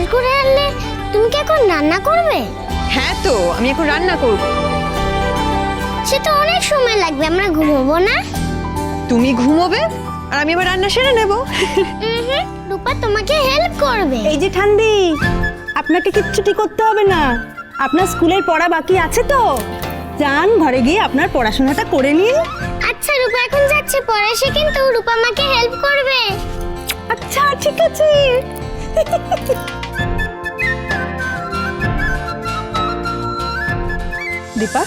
বাজার করে আনলে তুমি কি এখন রান্না করবে? হ্যাঁ তো আমি এখন রান্না করব। সে তো অনেক সময় লাগবে আমরা ঘুমোবো না। তুমি ঘুমোবে আর আমি আবার রান্না সেরে নেব। রূপা তোমাকে হেল্প করবে। এই যে ঠান্দি আপনাকে কিচ্ছুটি করতে হবে না। আপনার স্কুলের পড়া বাকি আছে তো। যান ঘরে গিয়ে আপনার পড়াশোনাটা করে নিন। আচ্ছা রূপা এখন যাচ্ছে পরে এসে কিন্তু রূপা আমাকে হেল্প করবে। আচ্ছা ঠিক আছে। দীপা।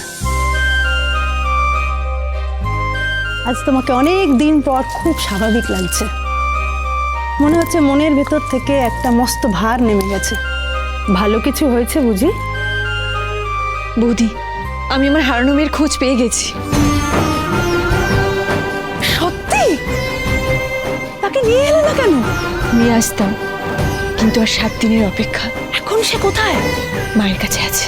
আজ তোমাকে অনেক দিন পর খুব স্বাভাবিক লাগছে। মনে হচ্ছে মনের ভেতর থেকে একটা মস্ত ভার নেমে গেছে। ভালো কিছু হয়েছে বুঝি? বৌদি আমি আমার হারানো মেয়ের খোঁজ পেয়ে গেছি। সত্যি? তাকে নিয়ে এলো না কেন? নিয়ে আসতাম কিন্তু আর সাত দিনের অপেক্ষা। এখন সে কোথায়? মায়ের কাছে আছে।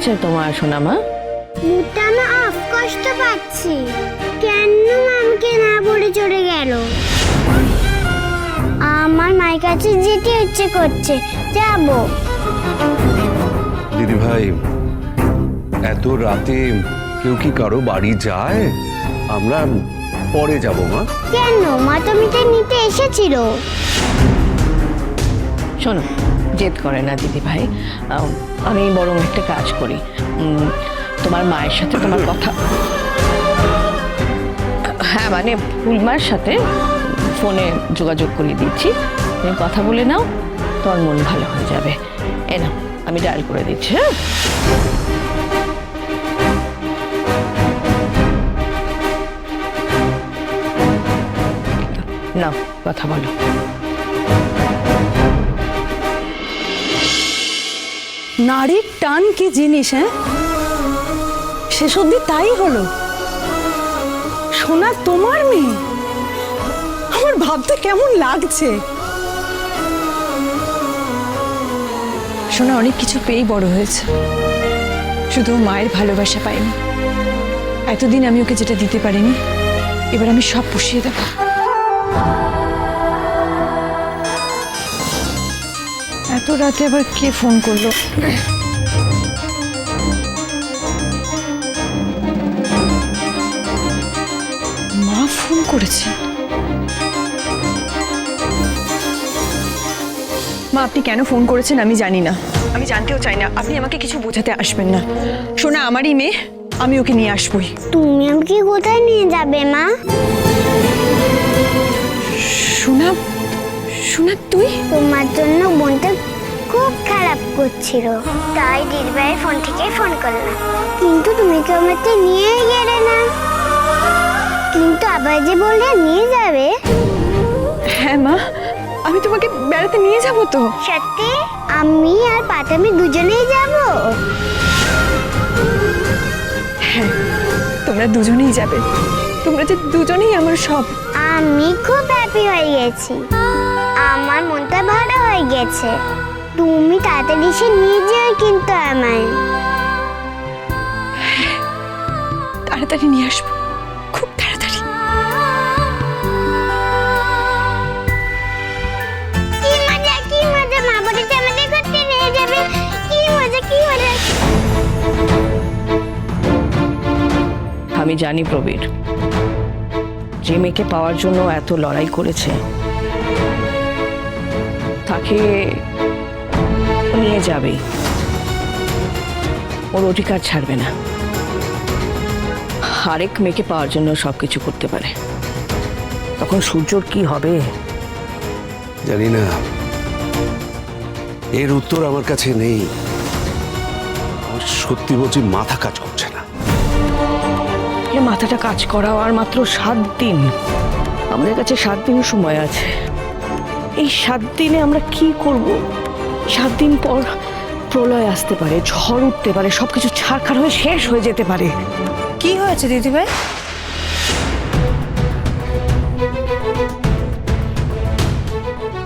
হয়েছে তোমার সোনামা? মুখটা আমি অফ কষ্ট পাচ্ছি। কেন আমাকে না পড়ে চলে গেল? আমার মায়ের কাছে যেতে ইচ্ছে করছে। যাব। দিদি ভাই এত রাতে কেউ কি কারও বাড়ি যায়? আমরা পরে যাব মা। কেন? মা তো মিঠাই নিতে এসেছিল। শোনো জেদ করে না দিদি ভাই। আম, বরং একটা কাজ করি। তোমার মায়ের সাথে তোমার কথা হ্যাঁ মানে ফুলমার সাথে ফোনে যোগাযোগ করিয়ে দিচ্ছি। তুমি কথা বলে নাও তোমার মন ভালো হয়ে যাবে। এ না আমি ডায়াল করে দিচ্ছি হ্যাঁ? নাও কথা বলো। নারীর টান কি জিনিস হ্যাঁ? শেষ অব্দি তাই হলো। সোনা, তোমার মেয়ে? আমার ভাবতে কেমন লাগছে? সোনা, অনেক কিছু পেয়েই বড় হয়েছে। শুধু মায়ের ভালোবাসা পাইনি। এতদিন আমি ওকে যেটা দিতে পারিনি, এবার আমি সব পুষিয়ে দেবো। এত রাতে আবার কে ফোন করল? মা ফোন করেছে। মা আপনি কেন ফোন করেছেন আমি জানি না। আমি জানতেও চাই না। আপনি আমাকে কিছু বোঝাতে আসবেন না। শোনা আমারই মেয়ে। আমি ওকে নিয়ে আসবই। তুমি আমাকে কোথায় নিয়ে যাবে মা? শোনা শোনা তুই? তোমার জন্য বোনটা খুব খারাপ করছিল। তাই দিদিভাইয়ের ফোন থেকে ফোন করলাম। কিন্তু তুমি কি আমাকে নিয়ে গেলে না। কিন্তু আবার যে বললে নিয়ে যাবে। হ্যাঁ মা আমি তোমাকে বেড়াতে নিয়ে যাব তো। সত্যি? আমি আর পাতামি দুজনেই যাব? হ্যাঁ তোমরা দুজনেই যাবে। তোমরা যে দুজনেই আমার সব। আমি খুব হ্যাপি হয়ে গেছি। আমার মনটা ভালো হয়ে গেছে। তুমি তাড়াতাড়ি এসে নিয়ে যেও কিন্তু আমায়। তাড়াতাড়ি নিয়ে আসব। খুব তাড়াতাড়ি। কি মজা কি মজা মা বলেছে আমাদের ঘুরতে নিয়ে যাবে। কি মজা কি মজা। আমি জানি প্রবীর যে মেয়েকে পাওয়ার জন্য এত লড়াই করেছে তাকে নিয়ে যাবে। ওর অধিকার ছাড়বে না। আরেক মেয়েকে পাওয়ার জন্য সবকিছু করতে পারে। তখন সূর্যর কি হবে? জানি না। এর উত্তর আমার কাছে নেই। সত্যি বলছি মাথা কাজ করছে না। মাথাটা কাজ করাও আর মাত্র সাত দিন। আমাদের কাছে সাত দিন সময় আছে। এই সাত দিনে আমরা কি করব? সাত দিন পর প্রলয় আসতে পারে ঝড় উঠতে পারে সবকিছু ছাড়খাড় হয়ে শেষ হয়ে যেতে পারে। কি হয়েছে দিদিভাই?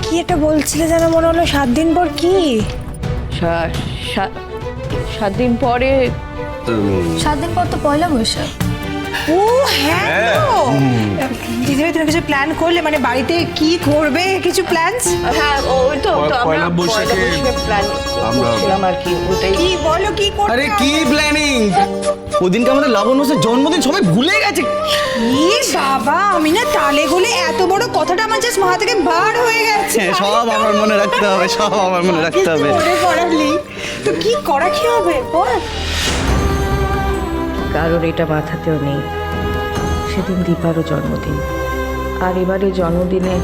কি যেটা বলছিলে যেন মনে হলো সাত দিন পর কি? সাত দিন পরে সাত দিন পর তো পয়লা বৈশাখ। ও হ্যাঁ তো দিদিভাই তুমি কিছু প্ল্যান করলে? মানে বাড়িতে কি করবে? কিছু প্ল্যানস হ্যাঁ ওই তো তো আমরা পয়লা বৈশাখে প্ল্যান আমরা- করছিলাম আর কি ওটাই। কি বলো কি করবে আরে কি প্ল্যানিং ওদিনকে আমাদের জন্মদিন সবাই ভুলে গেছে। বাবা আমি না তালে গুলে এত বড় কথাটা আমার জাস্ট মাথা থেকে বার হয়ে গেছে। হ্যাঁ, সব আমার মনে রাখতে হবে সব আমার মনে রাখতে হবে। মনে তো কি করা কি হবে? বল। কারোর এটা মাথাতেও নেই। সেদিন দীপারও জন্মদিন। আর এবারে জন্মদিনে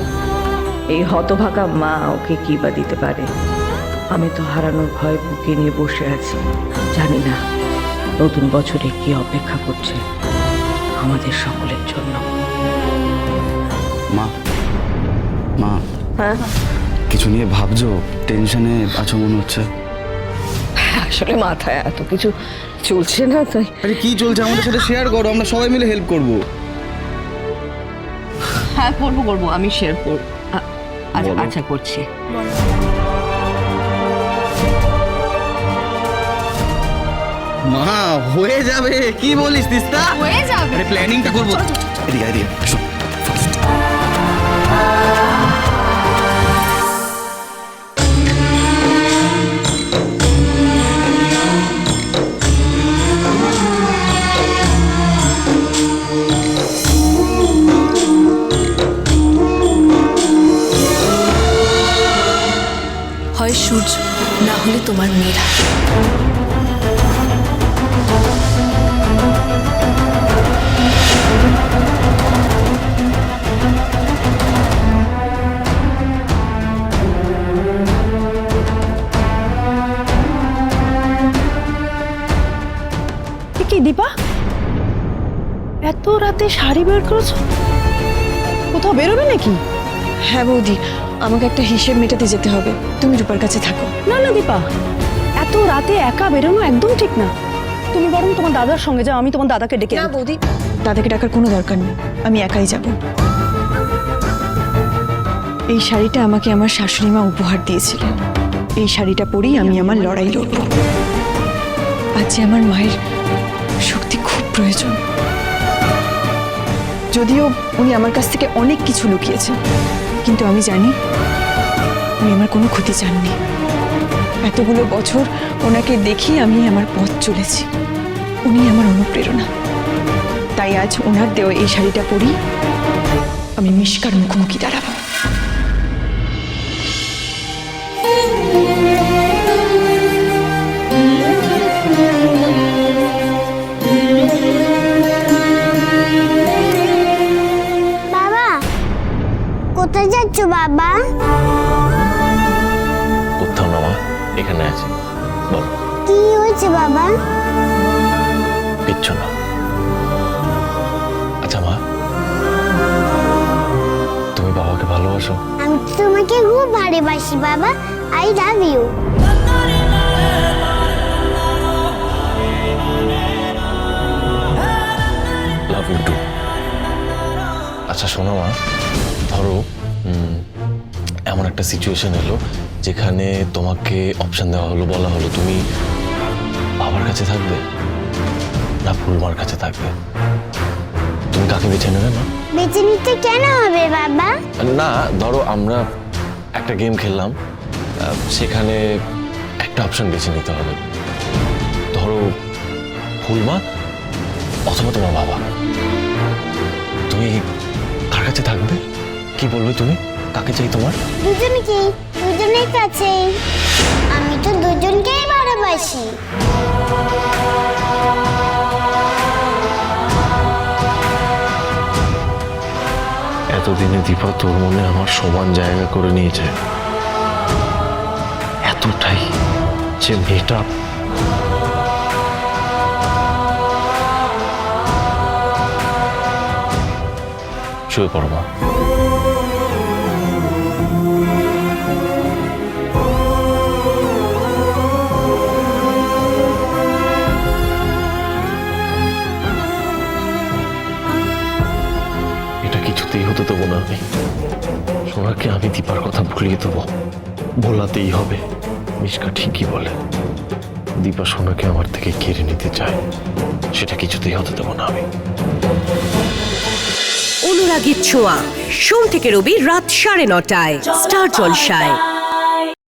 এই হতভাগা মা ওকে কি বা দিতে পারে? আমি তো হারানোর ভয় বুকে নিয়ে বসে আছি। জানি না নতুন বছরে কি অপেক্ষা করছে আমাদের সকলের জন্য। মা মা হ্যাঁ? কিছু নিয়ে ভাবছ? টেনশনে আছো মনে হচ্ছে। আসলে মাথায় এত কিছু চলছে না তাই। আরে কি চলছে আমাদের সাথে? শেয়ার করো আমরা সবাই মিলে হেল্প করব। হ্যাঁ করব করব। আমি শেয়ার করব আচ্ছা আচ্ছা করছি। মা হয়ে যাবে। কি বলিস তিস্তা? হয়ে যাবে। আরে প্ল্যানিংটা করব। এদিকে এদিকে শোন হয় সূর্য, না হলে তোমার মেয়েরা। দীপা? এত রাতে শাড়ি বের করেছ? কোথাও বেরোবে নাকি? হ্যাঁ বৌদি আমাকে একটা হিসেব মেটাতে যেতে হবে। তুমি রূপার কাছে থাকো। না না দীপা। এত রাতে একা বেরোনো একদম ঠিক না। তুমি বরং তোমার দাদার সঙ্গে যাও আমি তোমার দাদাকে ডেকে না বৌদি। দাদাকে ডাকার কোনো দরকার নেই। আমি একাই যাব। এই শাড়িটা আমাকে আমার শাশুড়ি মা উপহার দিয়েছিলেন এই শাড়িটা পরেই আমি আমার লড়াই লড়ব। আজ আমার মায়ের শক্তি খুব প্রয়োজন। যদিও উনি আমার কাছ থেকে অনেক কিছু লুকিয়েছেন। কিন্তু আমি জানি, উনি আমার কোনো ক্ষতি চাননি। এতগুলো বছর ওনাকে দেখি আমি আমার পথ চলেছি। উনি আমার অনুপ্রেরণা। তাই আজ ওনার দেওয়া এই শাড়িটা পরি, আমি মিষ্কার মুখোমুখি দাঁড়াবো। বাবা। কোথাও না মা এখানে আছি। বল। কি হয়েছে বাবা? কিচ্ছু না। আচ্ছা মা তুমি বাবাকে ভালোবাসো? আমি তোমাকে খুব ভালোবাসি বাবা। I love you love you too আচ্ছা শোনো মা ধরো এমন একটা সিচুয়েশন এলো যেখানে তোমাকে অপশন দেওয়া হলো বলা হলো তুমি বাবার কাছে থাকবে না ফুলমার কাছে থাকবে? তুমি কাকে বেছে নেবে মা? বেঁচে নিতে কেন হবে বাবা? না ধরো আমরা একটা গেম খেললাম সেখানে একটা অপশন বেছে নিতে হবে। ধরো ফুলমা অথবা তোমার বাবা। তুমি কার কাছে থাকবে? কি বলবে তুমি? কাকে চাই তোমার? দুজনকে দুজনের কাছে আমি তো দুজনকেই ভালোবাসি। এতদিনে দীপা তোর মনে আমার সমান জায়গা করে নিয়েছে। এতটাই যে মেয়েটা শুয়ে পড়ো মা। দেবো না আমি। সোনাকে আমি দীপার কথা ভুলিয়ে দেবো। ভোলাতেই হবে, মিশকা ঠিকই বলে। দীপা সোনাকে আমার থেকে কেড়ে নিতে চায়, সেটা কিছুতেই হতে দেবো না আমি। অনুরাগীর ছোঁয়া, সোম থেকে রবি রাত সাড়ে নটায়, স্টার জলসায়।